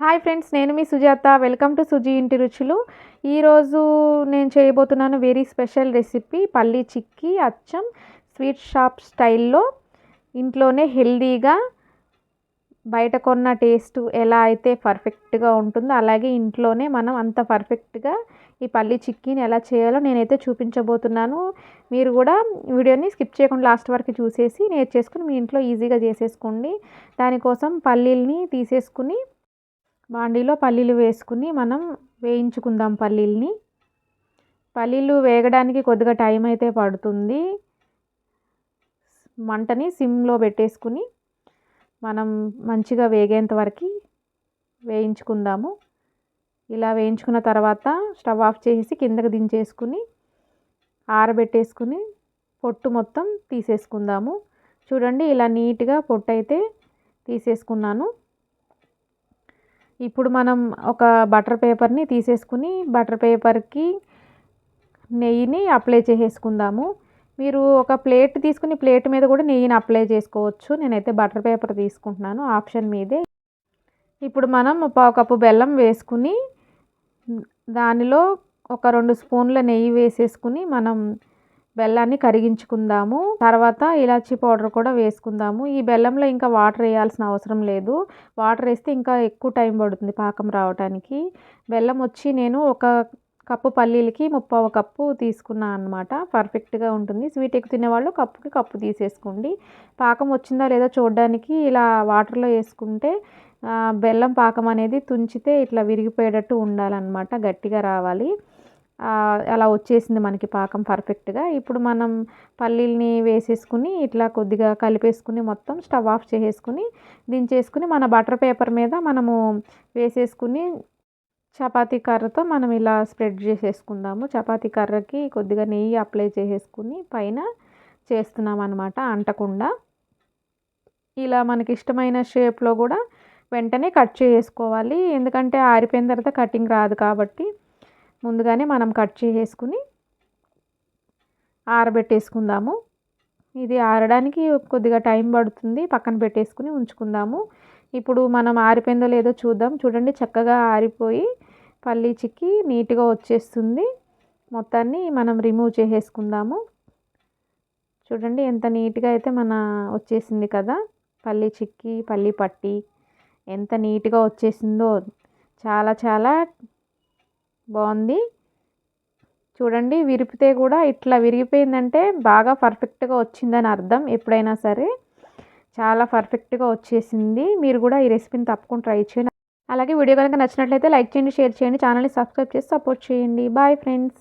Hi friends నేను మీ Sujatha. Welcome to Suji ఇంటి రుచులు. ఈరోజు నేను చేయబోతున్నాను వెరీ స్పెషల్ రెసిపీ పల్లీ చిక్కీ అచ్చం స్వీట్ షాప్ స్టైల్లో. ఇంట్లోనే హెల్దీగా బయట కొన్న టేస్ట్ ఎలా అయితే పర్ఫెక్ట్గా ఉంటుందో అలాగే ఇంట్లోనే మనం అంత పర్ఫెక్ట్గా ఈ పల్లీ చిక్కీని ఎలా చేయాలో నేనైతే చూపించబోతున్నాను. మీరు కూడా వీడియోని స్కిప్ చేయకుండా లాస్ట్ వరకు చూసేసి నేర్చేసుకుని మీ ఇంట్లో ఈజీగా చేసేసుకోండి. దానికోసం పల్లీల్ని తీసేసుకుని బాండీలో పల్లీలు వేసుకుని మనం వేయించుకుందాం పల్లీల్ని. పల్లీలు వేగడానికి కొద్దిగా టైం అయితే పడుతుంది. మంటని సిమ్లో పెట్టేసుకుని మనం మంచిగా వేగేంత వరకు వేయించుకుందాము. ఇలా వేయించుకున్న తర్వాత స్టవ్ ఆఫ్ చేసి కిందకి దించేసుకుని ఆరబెట్టేసుకుని పొట్టు మొత్తం తీసేసుకుందాము. చూడండి ఇలా నీట్గా పొట్టు అయితే తీసేసుకున్నాను. ఇప్పుడు మనం ఒక బటర్ పేపర్ని తీసేసుకుని బటర్ పేపర్కి నెయ్యిని అప్లై చేసేసుకుందాము. మీరు ఒక ప్లేట్ తీసుకుని ప్లేట్ మీద కూడా నెయ్యిని అప్లై చేసుకోవచ్చు. నేనైతే బటర్ పేపర్ తీసుకుంటున్నాను ఆప్షన్ మీదే. ఇప్పుడు మనం పావు కప్పు బెల్లం వేసుకుని దానిలో ఒక రెండు స్పూన్ల నెయ్యి వేసేసుకుని మనం బెల్లాన్ని కరిగించుకుందాము. తర్వాత ఇలాచీ పౌడర్ కూడా వేసుకుందాము. ఈ బెల్లంలో ఇంకా వాటర్ వేయాల్సిన అవసరం లేదు. వాటర్ వేస్తే ఇంకా ఎక్కువ టైం పడుతుంది పాకం రావడానికి బెల్లం వచ్చి నేను ఒక కప్పు పల్లీలకి ముప్పావ కప్పు తీసుకున్నాను అనమాట పర్ఫెక్ట్గా ఉంటుంది. స్వీట్ ఎక్కువ తినేవాళ్ళు కప్పుకి కప్పు తీసేసుకోండి. పాకం వచ్చిందా లేదా చూడడానికి ఇలా వాటర్లో వేసుకుంటే బెల్లం పాకం అనేది తుంచితే ఇట్లా విరిగిపోయేటట్టు ఉండాలన్నమాట. గట్టిగా రావాలి. అలా వచ్చేసింది మనకి పాకం పర్ఫెక్ట్గా. ఇప్పుడు మనం పల్లీల్ని వేసేసుకుని ఇట్లా కొద్దిగా కలిపేసుకుని మొత్తం స్టవ్ ఆఫ్ చేసేసుకుని దించేసుకుని మన బటర్ పేపర్ మీద మనము వేసేసుకుని చపాతీ కర్రతో మనం ఇలా స్ప్రెడ్ చేసేసుకుందాము. చపాతీ కర్రకి కొద్దిగా నెయ్యి అప్లై చేసేసుకుని పైన చేస్తున్నాం అనమాట అంటకుండా. ఇలా మనకి ఇష్టమైన షేప్లో కూడా వెంటనే కట్ చేసుకోవాలి ఎందుకంటే ఆరిపోయిన తర్వాత కటింగ్ రాదు కాబట్టి ముందుగానే మనం కట్ చేసేసుకుని ఆరబెట్టేసుకుందాము. ఇది ఆరడానికి కొద్దిగా టైం పడుతుంది. పక్కన పెట్టేసుకుని ఉంచుకుందాము. ఇప్పుడు మనం ఆరిపోయిందో లేదో చూద్దాం. చూడండి చక్కగా ఆరిపోయి పల్లీ చిక్కి నీట్గా వచ్చేస్తుంది. మొత్తాన్ని మనం రిమూవ్ చేసేసుకుందాము. చూడండి ఎంత నీట్గా అయితే మన వచ్చేసింది కదా. పల్లీ చిక్కి పల్లీ పట్టి ఎంత నీట్గా వచ్చేసిందో. చాలా చాలా బాగుంది. చూడండి విరిపితే కూడా ఇట్లా విరిగిపోయిందంటే బాగా పర్ఫెక్ట్గా వచ్చిందని అర్థం ఎప్పుడైనా సరే. చాలా పర్ఫెక్ట్గా వచ్చేసింది. మీరు కూడా ఈ రెసిపీని తప్పకుండా ట్రై చేయండి. అలాగే వీడియో కనుక నచ్చినట్లయితే లైక్ చేయండి షేర్ చేయండి ఛానల్ని సబ్స్క్రైబ్ చేసి సపోర్ట్ చేయండి. Bye friends.